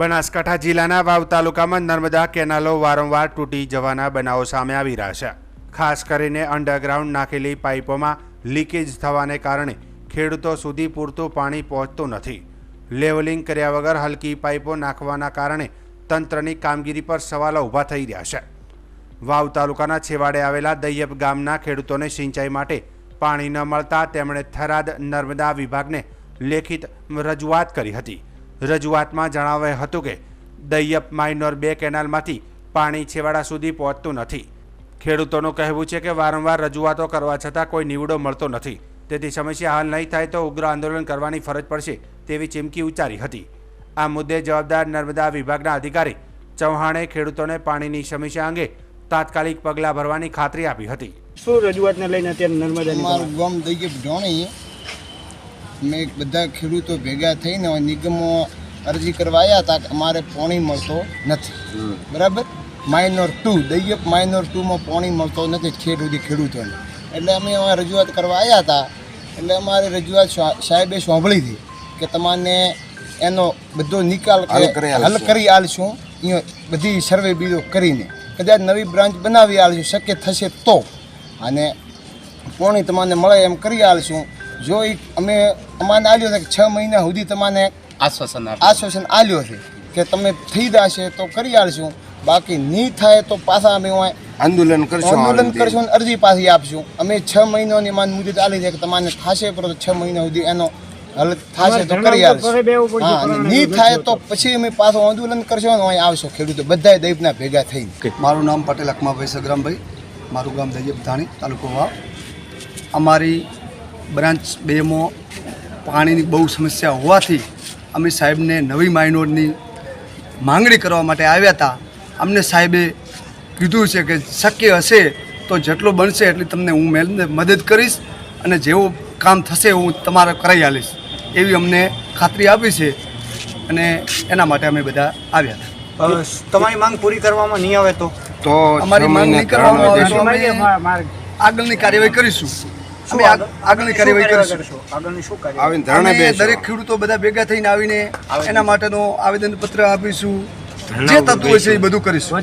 બનાસકાંઠા જિલ્લાના વાવ તાલુકામાં નર્મદા કેનાલો વારંવાર તૂટી જવાના બનાવો સામે આવી રહ્યા છે. ખાસ કરીને અંડરગ્રાઉન્ડ નાખેલી પાઇપોમાં લીકેજ થવાને કારણે ખેડૂતો સુધી પૂરતું પાણી પહોંચતું નથી. લેવલિંગ કર્યા વગર હલકી પાઇપો નાખવાના કારણે તંત્રની કામગીરી પર સવાલો ઊભા થઈ રહ્યા છે. વાવ તાલુકાના છેવાડે આવેલા દૈયપ ગામના ખેડૂતોને સિંચાઈ માટે પાણી ન મળતા તેમણે થરાદ નર્મદા વિભાગને લેખિત રજૂઆત કરી હતી. રજૂઆતમાં જણાવાયું હતું કે દૈયપ માઇનોર બે કેનાલમાંથી પાણી છેવાડા સુધી પહોંચતું નથી. ખેડૂતોનું કહેવું છે કે વારંવાર રજૂઆતો કરવા છતાં કોઈ નીવડો મળતો નથી. તેથી સમસ્યા હલ નહીં થાય તો ઉગ્ર આંદોલન કરવાની ફરજ પડશે તેવી ચીમકી ઉચ્ચારી હતી. આ મુદ્દે જવાબદાર નર્મદા વિભાગના અધિકારી ચૌહાણે ખેડૂતોને પાણીની સમસ્યા અંગે તાત્કાલિક પગલાં ભરવાની ખાતરી આપી હતી. શું રજૂઆતને લઈને અત્યારે નર્મદા અમારું ગામ દઈએ ઢોણી મેં બધા ખેડૂતો ભેગા થઈને નિગમો અરજી કરવા આવ્યા હતા કે અમારે પાણી મળતો નથી. બરાબર? માઇનોર ટુ દૈયપ માઇનોર ટુમાં પાણી મળતો નથી ખેડૂતી ખેડૂતોને. એટલે અમે અમારે રજૂઆત કરવા આવ્યા હતા. એટલે અમારે રજૂઆત સાહેબે સાંભળી હતી કે તમારે એનો બધો નિકાલ હલ કરી આલશું. અહીંયા બધી સર્વે બીજો કરીને. કદાચ નવી બ્રાન્ચ બનાવી આલશું શક્ય થશે તો. અને પોણી તમને મળે એમ કરી આલશું. જો એ અમે અમાને આલ્યો છે કે છ મહિના સુધી તમને આશ્વાસન આશ્વાસન આલ્યો છે કે તમે થઈ જશે તો કરી આલશું. બાકી નહીં થાય તો પાછા અમે આંદોલન કરશું આંદોલન કરશું અને અરજી પાછી આપશું. અમે છ મહિનાની માન મુદત આલી છે કે તમને થશે પર છ મહિના સુધી એનો હલ થશે તો કરી પડશે હા નહીં થાય તો પછી અમે પાછું આંદોલન કરશું અને અહીં આવશો ખેડૂતો. બધાય દૈવના ભેગા થઈને. મારું નામ પટેલ અકમાભાઈ સગ્રામભાઈ. મારું ગામ દૈયપ ધાણી તાલુકો વાવ. અમારી બ્રાન્ચ બેમાં પાણીની બહુ સમસ્યા હોવાથી અમે સાહેબને નવી માઇનોરની માંગણી કરવા માટે આવ્યા હતા. અમને સાહેબે કીધું છે કે શક્ય હશે તો જેટલું બનશે એટલી તમને હું મેલને મદદ કરીશ અને જેવું કામ થશે હું તમારે કરાવી આલીશ. એવી અમને ખાતરી આપી છે અને એના માટે અમે બધા આવ્યા હતા. તમારી માંગ પૂરી કરવામાં નહીં આવે તો? તો અમારી માંગ નહીં કરવામાં આવે આગળની કાર્યવાહી કરીશું. અમે આગળની કાર્યવાહી કરીશું. આગળની શું કાર્ય આવીને ધરણે દરેક ખેડૂતો બધા ભેગા થઈને આવીને એના માટેનો આવેદન પત્ર આપીશું. જે થતું હશે એ બધું કરીશું.